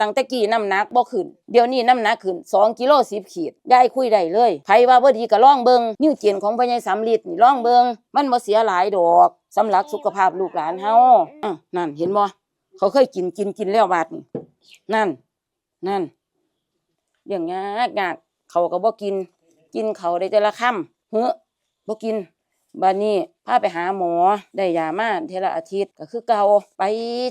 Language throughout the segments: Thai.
ตั้งแต่กี้น้ำหนักบ่ขึ้น เดี๋ยวนี้น้ำหนักขึ้น2กิโล10ขีดยายคุยได้เลยไผว่าบ่ดีก็ลองเบิงนิ้วเจียนของพ่อใหญ่สำลิดนี่ลองเบิงมันบ่เสียหลายดอกสำหรับสุขภาพลูกหลานเฮาอะนั่นเห็นบ่เขาเคยกินกินกินแล้วบาดนี่นั่น นั่นเรื่องยากยากเขาก็บ่กิน กินเขาได้แต่ละค่ำเฮ้อบ่กินบัดนี้ พาไปหาหมอได้ยามาเทละอาทิตย์ก็คือเกาไป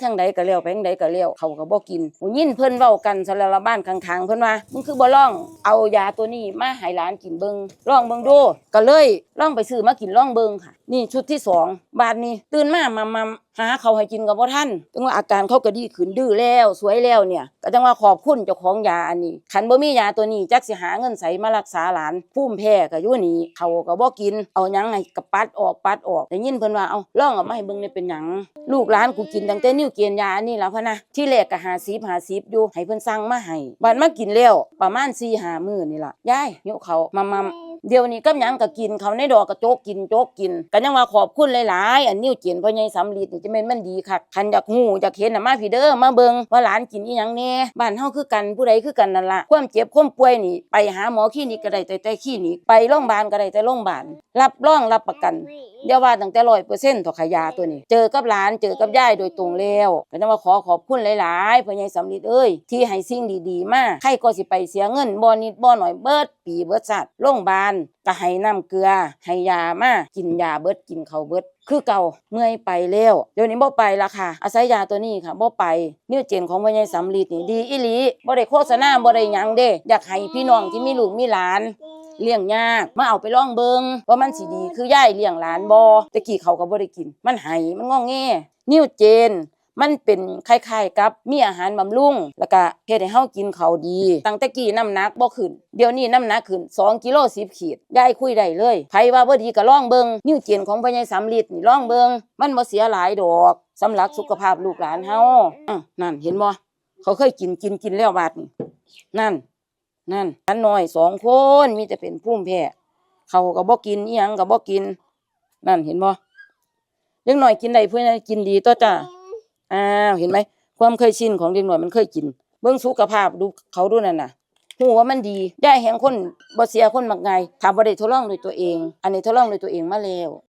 ทางใดก็แล้วไปทางใดก็แล้วเขาก็บ่กินหูยินเพิ่นเว้ากันซะแล้วละบ้านข้างๆเพิ่นว่ามึงคือบ่ลองเอายาตัวนี้มาให้หลานกินเบิงลองเบิงดูก็เลยลองไปซื้อมากินลองเบิงค่ะ นี่ชุดที่สองบาดนี้ตื่นมามามาหาเขาให้กินก็บ่ทันจังว่าอาการเขาก็ดีขึ้นดื้อแล้วสวยแล้วเนี่ยก็จังว่าขอบคุณเจ้าของยาอันนี้คันบ่มียาตัวนี้จักสิหาเงินใสมารักษาหลานภูมิแพ้ก็อยู่นี่เขาก็บ่กินเอายังให้กับปัดออกปัดออกได้ยินเพิ่นว่าเอาล่องออกมาให้เบิ่งนี่เป็นหยังลูกหลานกูกินตั้งแต่นิ้วเกียนยาอันนี้แล้วพะนะที่แรกก็50 50อยู่ให้เพิ่นสั่งมาให้บัดมากินแล้วประมาณ4-5มื้อนี่ล่ะยายยกเขามามมัม เดี๋ยวนี้กับหยังก็กินเขาในดอกก็โจกกินโจกกินก็ยังว่าขอบคุณหลายๆ อันนิ้วเจียนพ่อใหญ่สำลีนี่จะแม่นมันดีคักคันอยากฮู้อยากเห็นน่ะมาพี่เด้อมาเบิ่งว่าหลานกินอีหยังแน่บ้านเฮาคือกันผู้ใดคือกันนั่นล่ะความเจ็บความป่วยนี่ไปหาหมอคลินิกก็ได้แต่แต่คลินิกไปโรงพยาบาลก็ได้แต่โรงพยาบาลรับรองรับประกันเดี๋ยวว่าตั้งแต่ร้อยเปอร์เซ็นต์ต่อขยาตัวนี้ เจอกับหลานเจอกับยายโดยตรงแล้วก็จะมาขอขอบคุณหลายๆพ่อใหญ่สำลิดเอ้ยที่ให้สิ่งดีๆมาใครก็สิไปเสียเงินบ่นิดบ่หน่อยเบิดปีเบิดสัตว์โรงพยาบาลก็ให้น้ำเกลือให้ยามากินยาเบิดกินเขาเบิด คือเก่าเมื่อยไปแล้วเดี๋ยวนี้บ่ไปละค่ะ อาศัยยาตัวนี้ค่ะบ่ไปเนิ้วเจนของพ่อใหญ่สำลิดนี่ดีอีหลีบ่ได้โฆษณาบ่ได้หยังเด้ อยากให้พี่น้องที่มีลูกมีหลานเลี้ยงยากมาเอาไปล่องเบิงว่ามันสิดีคือย่ายเลี้ยงหลานบอตะกี้เขาก็บ่ได้กิน มันไห้มันงองแงนิ้วเจน มันเป็นคล้ายๆกับมีอาหารบำรุงแล้วก็เฮ็ดให้เฮากินเขาดี ตั้งแต่กี้น้ำหนักบ่ขึ้น เดี๋ยวนี้น้ำหนักขึ้น 2กิโล10ขีดยายคุยได้เลยไผว่าบ่ดีก็ลองเบิงนิ้วเจียนของพ่อใหญ่สำลิดนี่ลองเบิงมันบ่เสียหลายดอกสำหรับสุขภาพลูกหลานเฮาอะนั่นเห็นบ่เขาเคยกินกินกินแล้วบาดนี่นั่น นั่นอันน้อยสองคนมีแต่เป็นภูมิแพ้เขาก็บ่กินอีหยังก็บ่กิน นั่นเห็นบ่เด็กน้อยกินได้เพื่อนกินดีตัวจ้า อ้าวเห็นไหมความเคยชินของเด็กหน่อยมันเคยกิน เบื้องสุขภาพดูเขาดูนั่นน่ะหูว่ามันดีได้แห่งคนบ่เสียคนมักง่ายถ้าบ่ได้ทดลองด้วยตัวเอง อันนี้ทดลองด้วยตัวเองมาแล้ว